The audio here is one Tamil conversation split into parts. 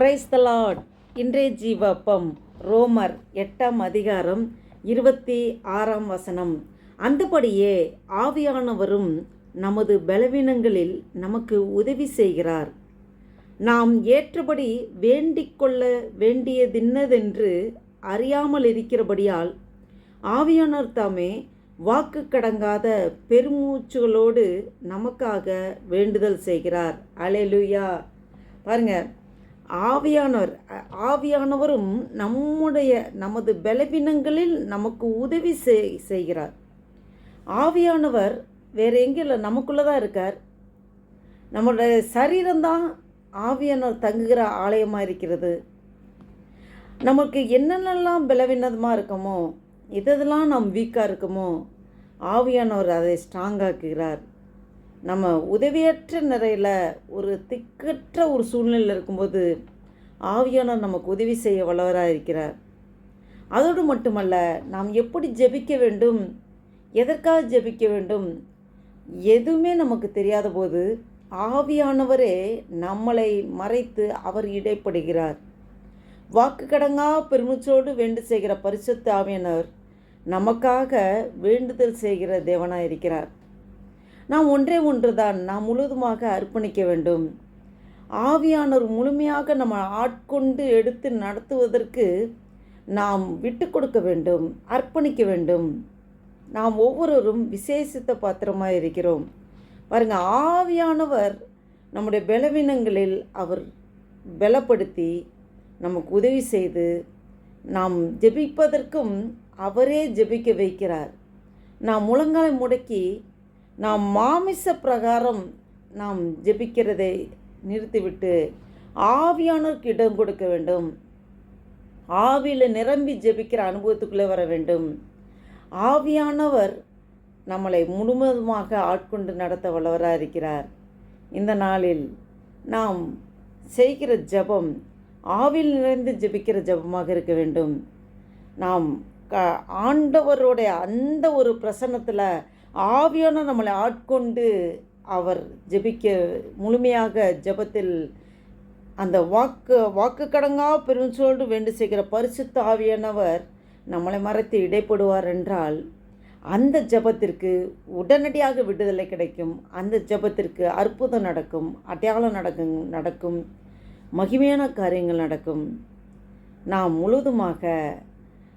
பிரைஸ் த லார்ட் இன்றைய ஜீவப்பம் ரோமர் எட்டாம் அதிகாரம் இருபத்தி ஆறாம் வசனம். அந்தபடியே ஆவியானவரும் நமது பலவீனங்களில் நமக்கு உதவி செய்கிறார். நாம் ஏற்றபடி வேண்டிக் கொள்ள வேண்டியதின்னதென்று அறியாமல் இருக்கிறபடியால் ஆவியானவர் தாமே வாக்கு கடங்காத பெருமூச்சுகளோடு நமக்காக வேண்டுதல் செய்கிறார். அலையலுயா பாருங்க ஆவியானவர் ஆவியானவரும் நம்முடைய நமது பலவீனங்களில் நமக்கு உதவி செய் செய்கிறார். ஆவியானவர் வேறு எங்கேயும் இல்லை நமக்குள்ளே தான் இருக்கார். நம்மளுடைய சரீரம்தான் ஆவியானவர் தங்குகிற ஆலயமாக இருக்கிறது. நமக்கு என்னென்னலாம் பலவீனமாக இருக்கமோ எதெல்லாம் நாம் வீக்காக இருக்கமோ ஆவியானவர் அதை ஸ்ட்ராங்காக்குகிறார் நம்ம உதவியற்ற நிறையில் ஒரு திக்கற்ற ஒரு சூழ்நிலையில் இருக்கும்போது ஆவியானவர் நமக்கு உதவி செய்ய வல்லவராக இருக்கிறார். அதோடு மட்டுமல்ல நாம் எப்படி ஜெபிக்க வேண்டும்? எதற்காக ஜெபிக்க வேண்டும்? எதுவுமே நமக்கு தெரியாத போது ஆவியானவரே நம்மளை மறைத்து அவர் இடைப்படுகிறார். வாக்கு கடங்கா பெருமிச்சோடு வேண்டு செய்கிற பரிசுத்த ஆவியானவர் நமக்காக வேண்டுதல் செய்கிற தேவனாக இருக்கிறார். நாம் ஒன்றே ஒன்றுதான். நாம் முழுவதுமாக அர்ப்பணிக்க வேண்டும். ஆவியானவர் முழுமையாக நம்ம ஆட்கொண்டு எடுத்து நடத்துவதற்கு நாம் விட்டு கொடுக்க வேண்டும் அர்ப்பணிக்க வேண்டும். நாம் ஒவ்வொருவரும் விசேஷித்த பாத்திரமாக இருக்கிறோம். பாருங்க ஆவியானவர் நம்முடைய பலவீனங்களில் அவர் பலப்படுத்தி நமக்கு உதவி செய்து நாம் ஜெபிப்பதற்கும் அவரே ஜெபிக்க வைக்கிறார். நாம் முழங்காலை முடக்கி நாம் மாமிச பிரகாரம் நாம் ஜெபிக்கிறதை நிறுத்திவிட்டு ஆவியானோருக்கு இடம் கொடுக்க வேண்டும். ஆவியில் நிரம்பி ஜெபிக்கிற அனுபவத்துக்குள்ளே வர வேண்டும். ஆவியானவர் நம்மளை முழுவதுமாக ஆட்கொண்டு நடத்த வல்லவராக இருக்கிறார். இந்த நாளில் நாம் செய்கிற ஜெபம் ஆவில் நிறைந்து ஜெபிக்கிற ஜெபமாக இருக்க வேண்டும். நாம் க ஆண்டவருடைய அந்த ஒரு பிரசன்னத்தில் ஆவியான நம்மளை ஆட்கொண்டு அவர் ஜெபிக்க முழுமையாக ஜெபத்தில் அந்த வாக்கு வாக்கு கடங்கா பெருஞ்சோடு வேண்டு செய்கிற பரிசுத்த ஆவியானவர் நம்மளை மறைத்து இடைப்படுவார் என்றால் அந்த ஜெபத்திற்கு உடனடியாக விடுதலை கிடைக்கும். அந்த ஜெபத்திற்கு அற்புதம் நடக்கும் அடையாளம் நடக்கும் நடக்கும் மகிமையான காரியங்கள் நடக்கும். நாம் முழுவதுமாக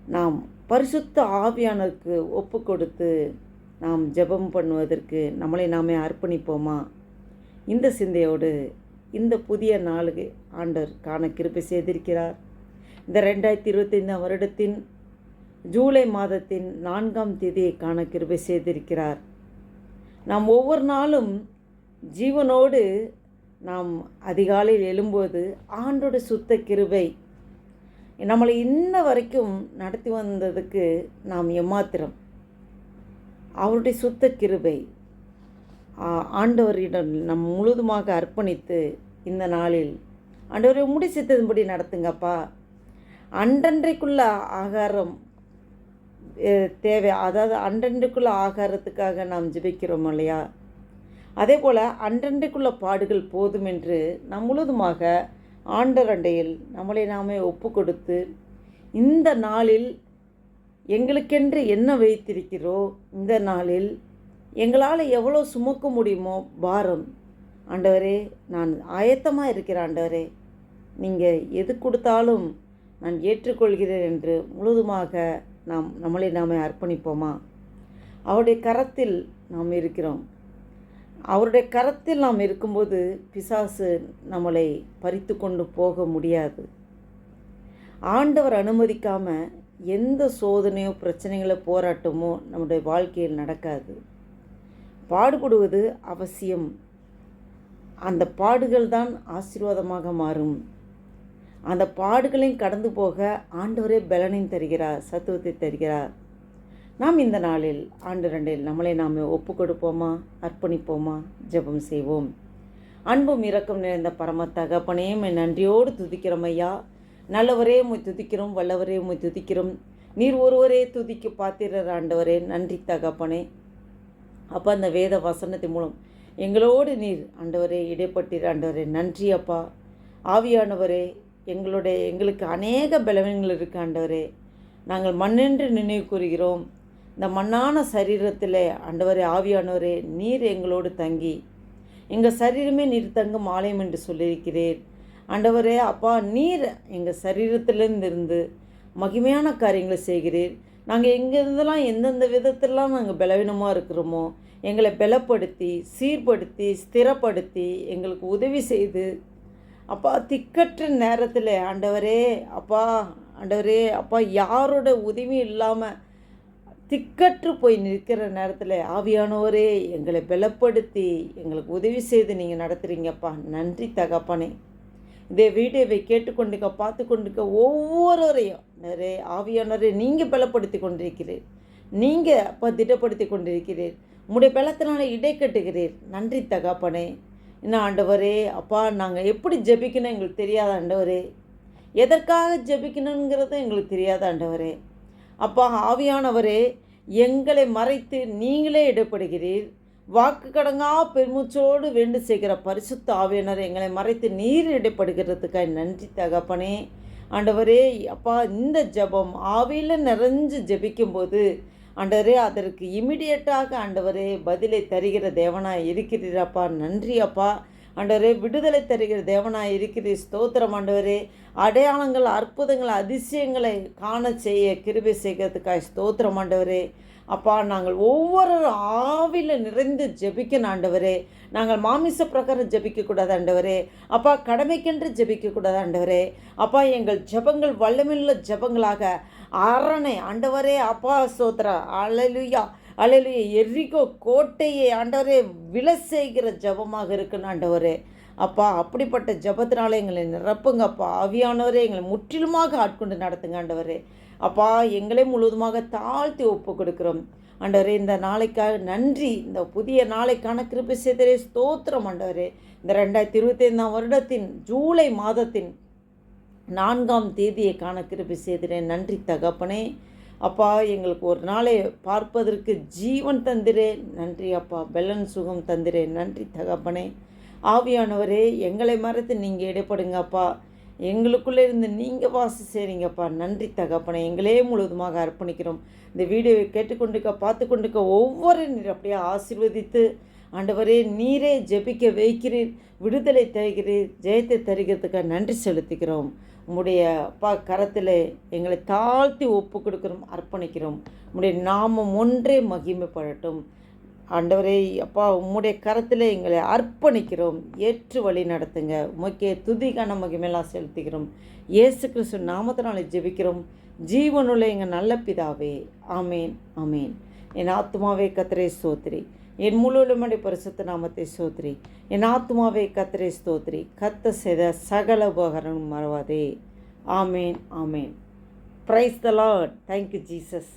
நாம் பரிசுத்த ஆவியானருக்கு ஒப்பு கொடுத்து நாம் ஜெபம் பண்ணுவதற்கு நம்மளை நாமே அர்ப்பணிப்போமா? இந்த சிந்தையோடு இந்த புதிய நாளுக்கு ஆண்டர் காண கிருபை செய்திருக்கிறார். இந்த ரெண்டாயிரத்தி இருபத்தைந்தாம் வருடத்தின் ஜூலை மாதத்தின் நான்காம் தேதியை காண கிருபை செய்திருக்கிறார். நாம் ஒவ்வொரு நாளும் ஜீவனோடு நாம் அதிகாலையில் எழும்போது ஆண்டோட சுத்த கிருபை நம்மளை இன்ன வரைக்கும் நடத்தி வந்ததுக்கு நாம் எம்மாத்திரம் அவருடைய சுத்த கிருபை ஆண்டவரிடம் நம் முழுதுமாக அர்ப்பணித்து இந்த நாளில் ஆண்டவரை முடி சித்ததுபடி நடத்துங்கப்பா. அன்றன்றைக்குள்ள ஆகாரம் தேவை. அதாவது அன்றன்றைக்குள்ள ஆகாரத்துக்காக நாம் ஜிபிக்கிறோம் இல்லையா? அதே போல் அன்றன்றைக்குள்ள பாடுகள் போதும் என்று நம் முழுதுமாக ஆண்டரண்டையில் நம்மளை நாமே ஒப்பு கொடுத்து இந்த நாளில் எங்களுக்கென்று என்ன வைத்திருக்கிறோ இந்த நாளில் எங்களால் எவ்வளோ சுமக்க முடியுமோ பாரம். ஆண்டவரே நான் ஆயத்தமாக இருக்கிறேன் ஆண்டவரே. நீங்கள் எது கொடுத்தாலும் நான் ஏற்றுக்கொள்கிறேன் என்று முழுதுமாக நாம் நம்மளை நாம் அர்ப்பணிப்போமா? அவருடைய கரத்தில் நாம் இருக்கிறோம். அவருடைய கரத்தில் நாம் இருக்கும்போது பிசாசு நம்மளை பறித்து கொண்டு போக முடியாது. ஆண்டவர் அனுமதிக்காமல் எந்த சோதனையோ பிரச்சனைகளோ போராட்டமோ நம்முடைய வாழ்க்கையில் நடக்காது. பாடுபடுவது அவசியம். அந்த பாடுகள் தான் ஆசீர்வாதமாக மாறும். அந்த பாடுகளையும் கடந்து போக ஆண்டவரே பலனையும் தருகிறார் சத்துவத்தை தருகிறார். நாம் இந்த நாளில் ஆண்டு ரெண்டில் நம்மளை நாம் ஒப்பு கொடுப்போமா அர்ப்பணிப்போமா? ஜெபம் செய்வோம். அன்பும் இரக்கம் நிறைந்த பரம தகப்பனையும் நன்றியோடு துதிக்கிறோம் ஐயா. நல்லவரே உம்மை துதிக்கிறோம் வல்லவரே உம்மை துதிக்கிறோம். நீர் ஒருவரே துதிக்கு பாத்திரர் ஆண்டவரே நன்றி தகப்பனே. அப்பா அந்த வேத வசனத்தின் மூலம் எங்களோடு நீர் ஆண்டவரே இடைப்பட்டீர் ஆண்டவரே. நன்றி அப்பா. ஆவியானவரே எங்களுடைய எங்களுக்கு அநேக பலவீனங்கள் இருக்கு ஆண்டவரே. நாங்கள் மண்ணென்று நினைவு கூறுகிறோம். இந்த மண்ணான சரீரத்தில் ஆண்டவரே ஆவியானவரே நீர் எங்களோடு தங்கி எங்கள் சரீரமே நீர் தங்கும் ஆலயம் என்று சொல்லியிருக்கிறேன் ஆண்டவரே அப்பா நீர் எங்கள் சரீரத்திலேருந்து இருந்து மகிமையான காரியங்களை செய்கிறீர். நாங்கள் எங்கேருந்தெல்லாம் எந்தெந்த விதத்திலாம் நாங்கள் பலவீனமாக இருக்கிறோமோ எங்களை பலப்படுத்தி சீர்படுத்தி ஸ்திரப்படுத்தி எங்களுக்கு உதவி செய்து அப்பா திக்கற்ற நேரத்தில் ஆண்டவரே அப்பா ஆண்டவரே அப்பா யாரோட உதவியும் இல்லாமல் திக்கற்று போய் நிற்கிற நேரத்தில் ஆவியானவரே எங்களை பலப்படுத்தி எங்களுக்கு உதவி செய்து நீங்கள் நடத்துகிறீங்கப்பா நன்றி தகப்பனே. இதே வீடியோவை கேட்டுக்கொண்டுக்க பார்த்து கொண்டுக்க ஒவ்வொருவரையும் நிறைய ஆவியானவரை நீங்கள் பலப்படுத்தி கொண்டிருக்கிறீர். நீங்கள் அப்பா திட்டப்படுத்தி கொண்டிருக்கிறீர். உங்களுடைய பலத்தினால இடை கட்டுகிறீர். நன்றி தகப்பனே. என்ன ஆண்டவரே அப்பா நாங்கள் எப்படி ஜெபிக்கணும் எங்களுக்கு தெரியாத ஆண்டவரே. எதற்காக ஜெபிக்கணுங்கிறது எங்களுக்கு தெரியாத ஆண்டவரே. அப்பா ஆவியானவரே எங்களை மறைத்து நீங்களே இடப்படுகிறீர். வாக்கு கடங்கா பெருமூச்சோடு வேண்டு செய்கிற பரிசுத்த ஆவியனர் எங்களை மறைத்து நீர் இடைப்படுகிறதுக்காக நன்றி தகப்பனே. ஆண்டவரே அப்பா இந்த ஜெபம் ஆவியில் நிறைஞ்சு ஜெபிக்கும்போது ஆண்டவரே அதற்கு இமிடியட்டாக ஆண்டவரே பதிலை தருகிற தேவனாக இருக்கிறீரப்பா நன்றி அப்பா. ஆண்டவரே விடுதலை தருகிற தேவனாய் இருக்கிறீர். ஸ்தோத்திரம் ஆண்டவரே. அடையாளங்கள் அற்புதங்கள் அதிசயங்களை காண செய்ய கிருபை செய்கிறதுக்காக ஸ்தோத்திரம் ஆண்டவரே. அப்பா நாங்கள் ஒவ்வொரு ஆவில நிறைந்து ஜெபிக்கணும் ஆண்டவரே. நாங்கள் மாமிச பிரகாரம் ஜெபிக்கக்கூடாது ஆண்டவரே. அப்பா கடமைக்கென்று ஜெபிக்கக்கூடாது ஆண்டவரே. அப்பா எங்கள் ஜெபங்கள் வல்லமில்ல ஜெபங்களாக அரணை. ஆண்டவரே அப்பா சோத்ரா அழலுயா அழலுய எரிகோ கோட்டையை ஆண்டவரே வில செய்கிற ஜெபமாக இருக்குன்னு ஆண்டவரே. அப்பா அப்படிப்பட்ட ஜபத்தினால எங்களை நிரப்புங்கப்பா ஆவியானவரே எங்களை முற்றிலுமாக ஆட்கொண்டு நடத்துங்க ஆண்டவரே. அப்பா எங்களே முழுவதுமாக தாழ்த்தி ஒப்பு கொடுக்குறோம். ஆண்டவரே இந்த நாளைக்காக நன்றி. இந்த புதிய நாளைக்கான கிருபை சேதரே ஸ்தோத்திரம் ஆண்டவரே. இந்த ரெண்டாயிரத்தி இருபத்தைந்தாம் வருடத்தின் ஜூலை மாதத்தின் நான்காம் தேதியை காண கிருபை செய்கிறேன் நன்றி தகப்பனே. அப்பா எங்களுக்கு ஒரு நாளை பார்ப்பதற்கு ஜீவன் தந்திரே. நன்றி அப்பா பெலன் சுகம் தந்திரே. நன்றி தகப்பனே. ஆவியானவரே எங்களை மறத்து நீங்கள் இடைப்படுங்கப்பா எங்களுக்குள்ளே இருந்து நீங்கள் வாசி செய்கிறீங்கப்பா நன்றி தகப்பனை. எங்களே முழுவதுமாக அர்ப்பணிக்கிறோம். இந்த வீடியோவை கேட்டுக்கொண்டுக்க பார்த்து கொண்டுக்க ஒவ்வொரு நீர் அப்படியே ஆசிர்வதித்து ஆண்டவரே நீரே ஜெபிக்க வைக்கிறீர் விடுதலை தருகிறீர் ஜெயத்தை தருகிறதுக்காக நன்றி செலுத்திக்கிறோம் உம்முடைய அப்பா கரத்தில் எங்களை தாழ்த்தி ஒப்பு கொடுக்குறோம் அர்ப்பணிக்கிறோம். உம்முடைய நாமம் ஒன்றே மகிமைப்படட்டும். ஆண்டவரே அப்பா உம்முடைய கரத்தில் எங்களை அர்ப்பணிக்கிறோம். ஏற்று வழி நடத்துங்க. உமக்கே துதிகான மகிமையெல்லாம் செலுத்துகிறோம். இயேசு கிறிஸ்து நாமத்தினாலே ஜெபிக்கிறோம். ஜீவனுள்ள எங்கள் நல்ல பிதாவே. ஆமேன் ஆமேன். என் ஆத்மாவே கத்திரை சோத்ரி என் முழுவதுமடி பரிசுத்த நாமத்தை சோத்ரி என் ஆத்மாவே கத்திரை ஸ்தோத்ரி கத்த செய்த சகல உபகரணம் மறவாதே. Amen amen. Praise the lord thank you Jesus